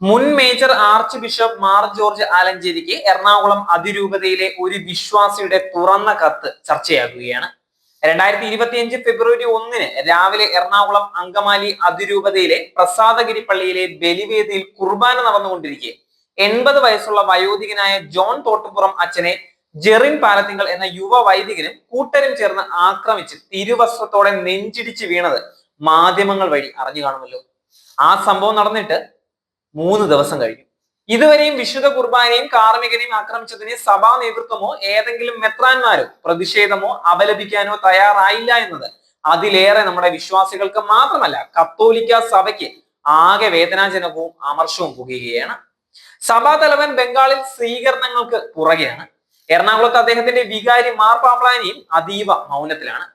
മുൻ major archbishop Mar George ആലഞ്ചേരിക്ക് എറണാകുളം അതിരൂപതയിലെ ഒരു വിശ്വാസിയുടെ തുറന്ന കത്ത് ചർച്ചയാകുകയാണ്. രണ്ടായിരത്തി ഇരുപത്തിയഞ്ച് ഫെബ്രുവരി ഒന്നിന് രാവിലെ എറണാകുളം അങ്കമാലി അതിരൂപതയിലെ പ്രസാദഗിരി പള്ളിയിലെ ബലിവേദിയിൽ കുർബാന നടന്നുകൊണ്ടിരിക്കെ. എൺപത് വയസ്സുള്ള വയോധികനായ ജോൺ തോട്ടുപുറം അച്ഛനെ ജെറിൻ പാലത്തിങ്കൽ എന്ന യുവ വൈദികനും കൂട്ടരും ചേർന്ന് ആക്രമിച്ച് തിരുവസ്ത്രത്തോടെ നെഞ്ചിടിച്ച് വീണത് മാധ്യമങ്ങൾ വഴി അറിഞ്ഞു കാണുമല്ലോ. ആ സംഭവം നടന്നിട്ട് മൂന്ന് ദിവസം കഴിഞ്ഞു. ഇതുവരെയും വിശുദ്ധ കുർബാനയും കാർമികനെയും ആക്രമിച്ചതിനെ സഭാ നേതൃത്വമോ ഏതെങ്കിലും മെത്രാന്മാരോ പ്രതിഷേധമോ അപലപിക്കാനോ തയ്യാറായില്ല എന്നത് അതിലേറെ നമ്മുടെ വിശ്വാസികൾക്ക് മാത്രമല്ല കത്തോലിക്ക സഭയ്ക്ക് ആകെ വേദനാജനകവും അമർഷവും പുകയുകയാണ്. സഭാ തലവൻ ബംഗാളിൽ സ്വീകരണങ്ങൾക്ക് പുറകെയാണ്. എറണാകുളത്ത് അദ്ദേഹത്തിന്റെ വികാരി മാർപ്പാപ്ലാനിയും അതീവ മൗനത്തിലാണ്.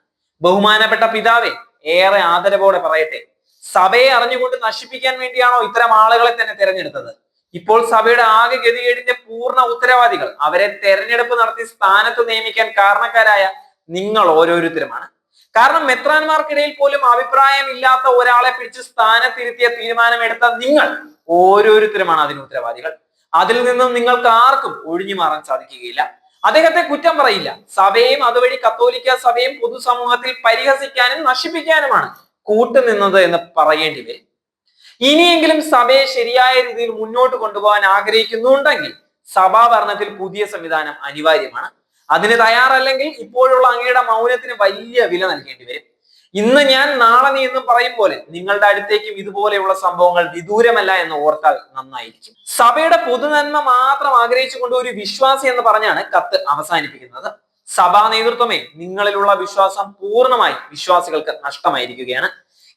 ബഹുമാനപ്പെട്ട പിതാവെ ഏറെ ആദരവോടെ പറയട്ടെ. സഭയെ അറിഞ്ഞുകൊണ്ട് നശിപ്പിക്കാൻ വേണ്ടിയാണോ ഇത്തരം ആളുകളെ തന്നെ തെരഞ്ഞെടുത്തത്? ഇപ്പോൾ സഭയുടെ ആകെ ഗതികേടിന്റെ പൂർണ ഉത്തരവാദികൾ. അവരെ തെരഞ്ഞെടുപ്പ് നടത്തി സ്ഥാനത്ത് നിയമിക്കാൻ കാരണക്കാരായ നിങ്ങൾ ഓരോരുത്തരുമാണ്. കാരണം മെത്രാന്മാർക്കിടയിൽ പോലും അഭിപ്രായമില്ലാത്ത ഒരാളെ പിടിച്ച് സ്ഥാനത്തിരുത്തിയ തീരുമാനമെടുത്ത നിങ്ങൾ ഓരോരുത്തരുമാണ് അതിന് ഉത്തരവാദികൾ. അതിൽ നിന്നും നിങ്ങൾക്ക് ആർക്കും ഒഴിഞ്ഞു മാറാൻ സാധിക്കുകയില്ല. അദ്ദേഹത്തെ കുറ്റം പറയില്ല. സഭയും അതുവഴി കത്തോലിക്ക സഭയും പൊതുസമൂഹത്തിൽ പരിഹസിക്കാനും നശിപ്പിക്കാനുമാണ്. കൂട്ടുനിന്നത് എന്ന് പറയേണ്ടി വരും. ഇനിയെങ്കിലും സഭയെ ശരിയായ രീതിയിൽ മുന്നോട്ട് കൊണ്ടുപോകാൻ ആഗ്രഹിക്കുന്നുണ്ടെങ്കിൽ സഭാ ഭരണത്തിൽ പുതിയ സംവിധാനം അനിവാര്യമാണ്. അതിന് തയ്യാറല്ലെങ്കിൽ ഇപ്പോഴുള്ള അങ്ങയുടെ മൗനത്തിന് വലിയ വില നൽകേണ്ടി വരും. ഇന്ന് ഞാൻ നാളെ നീ എന്നും പറയും പോലെ നിങ്ങളുടെ അടുത്തേക്കും ഇതുപോലെയുള്ള സംഭവങ്ങൾ വിദൂരമല്ല എന്ന് ഓർത്താൽ നന്നായിരിക്കും. സഭയുടെ പൊതുനന്മ മാത്രം ആഗ്രഹിച്ചുകൊണ്ട് ഒരു വിശ്വാസി എന്ന് പറഞ്ഞാണ് കത്ത് അവസാനിപ്പിക്കുന്നത്. സഭാ നേതൃത്വമേ നിങ്ങളിലുള്ള വിശ്വാസം പൂർണമായി വിശ്വാസികൾക്ക് നഷ്ടമായിരിക്കുകയാണ്.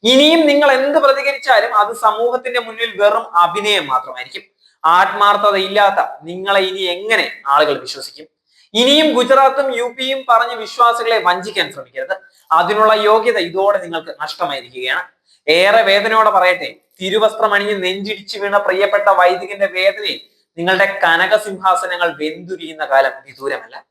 ഇനിയും നിങ്ങൾ എന്ത് പ്രതികരിച്ചാലും അത് സമൂഹത്തിന്റെ മുന്നിൽ വെറും അഭിനയം മാത്രമായിരിക്കും. ആത്മാർത്ഥതയില്ലാത്ത നിങ്ങളെ ഇനി എങ്ങനെ ആളുകൾ വിശ്വസിക്കും? ഇനിയും ഗുജറാത്തും യു പിയും പറഞ്ഞ് വിശ്വാസികളെ വഞ്ചിക്കാൻ ശ്രമിക്കരുത്. അതിനുള്ള യോഗ്യത ഇതോടെ നിങ്ങൾക്ക് നഷ്ടമായിരിക്കുകയാണ്. ഏറെ വേദനയോടെ പറയട്ടെ തിരുവസ്ത്രം അണിഞ്ഞ് നെഞ്ചിടിച്ചു വീണ പ്രിയപ്പെട്ട വൈദികന്റെ വേദനയിൽ നിങ്ങളുടെ കനകസിംഹാസനങ്ങൾ വെന്തുരിയുന്ന കാലം വിദൂരമല്ല.